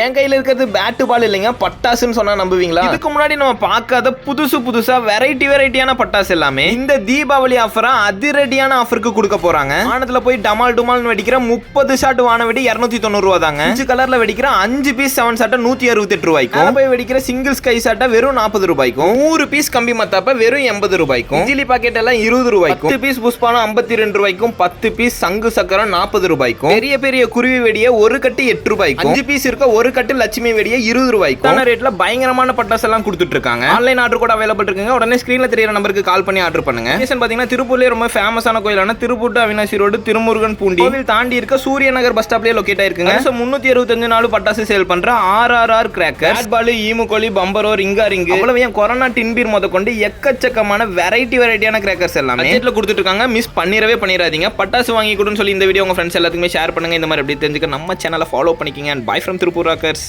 என் கையில இருக்கிறது பேட்டு பால் இல்லைங்க. பட்டாசுன்னு சொன்னா நம்புவீங்களா? இதுக்கு முன்னாடி நம்ம பார்க்காத புதுசு புதுசா வெரைட்டி வெரைட்டியான பட்டாசு எல்லாமே இந்த தீபாவளி ஆஃபரா அதிரடியான ஆஃபருக்கு கொடுக்க போறாங்க. வானத்துல போய் டமால் டுமால்னு வெடிக்கிற முப்பது ஷாட் வான வெடி இருநூத்தி தொண்ணூறு ரூபா தாங்க. அஞ்சு கலர்ல வெடிக்கிற அஞ்சு பீஸ் செவன் ஷாட்டை நூத்தி அறுபத்தி எட்டு ரூபாய்க்கும் போய் வெடிக்கிற சிங்கிள் ஸ்கை ஷாட்டை வெறும் நாற்பது ரூபாய்க்கும். நூறு பீஸ் கம்பி மத்தாப்ப வெறும் எண்பது ரூபாய்க்கும். இட்லி பாக்கெட் எல்லாம் இருபது ரூபாய்க்கும். பத்து பீஸ் புஷ்பானம் ஐம்பத்தி ரெண்டு ரூபாய்க்கும். பத்து பீஸ் சங்கு சக்கரம் நாற்பது ரூபாய்க்கும். பெரிய பெரிய குருவி வெடிய ஒரு கட்டு எட்டு ரூபாய்க்கும். அஞ்சு பீஸ் இருக்க ஒரு கட்டு லட்சுமி வெடிய இருபது ரூபாய்க்கும். ஆன ரேட்ல பயங்கரமான பட்டாசு எல்லாம் கொடுத்துட்டு இருக்காங்க ஆன்லைன் ஆர்டர் கூட அவைலபிள் இருக்குங்க. உடனே ஸ்கிரீன்ல தெரியற நம்பருக்கு கால் பண்ணி ஆர்டர் பண்ணுங்க. லொகேஷன் பாத்தீங்கன்னா திருப்பூர்லயே ரொம்ப ஃபேமஸான கோயிலான திருப்பூர் to அவினாசி ரோடு திருமுருகன் பூண்டி. கோவில் தாண்டி இருக்க சூரிய நகர் பஸ் ஸ்டாப்லயே லொகேட் ஆயிருக்குங்க. ஸோ முன்னூத்தி அறுபத்தஞ்சு நாலு பட்டாசு சேல் பண்ற R R R cracker ball ஈமுகோலி பம்பரோ ரிங்கா ரிங்கு அவ்வளவு ஏன் கொரோனா டின்பீர் முத கொண்டு எக்கச்சக்கமான வெரைட்டி வெரைட்டியான கிராக்கர்ஸ் எல்லாமே பட்ஜெட்ல கொடுத்துட்டு இருக்காங்க மிஸ் பண்ணிடவே பண்ணிடாதீங்க. பட்டாசு வாங்கி கொடுன்னு சொல்லி இந்த வீடியோ உங்க ஃப்ரெண்ட்ஸ் எல்லாத்துக்குமே ஷேர் பண்ணுங்க. இந்த மாதிரி எப்படி தெரிஞ்சுக்க நம்ம சேனலை ஃபாலோ பண்ணிக்கிங்க. And bye from Tiruppur. Brokers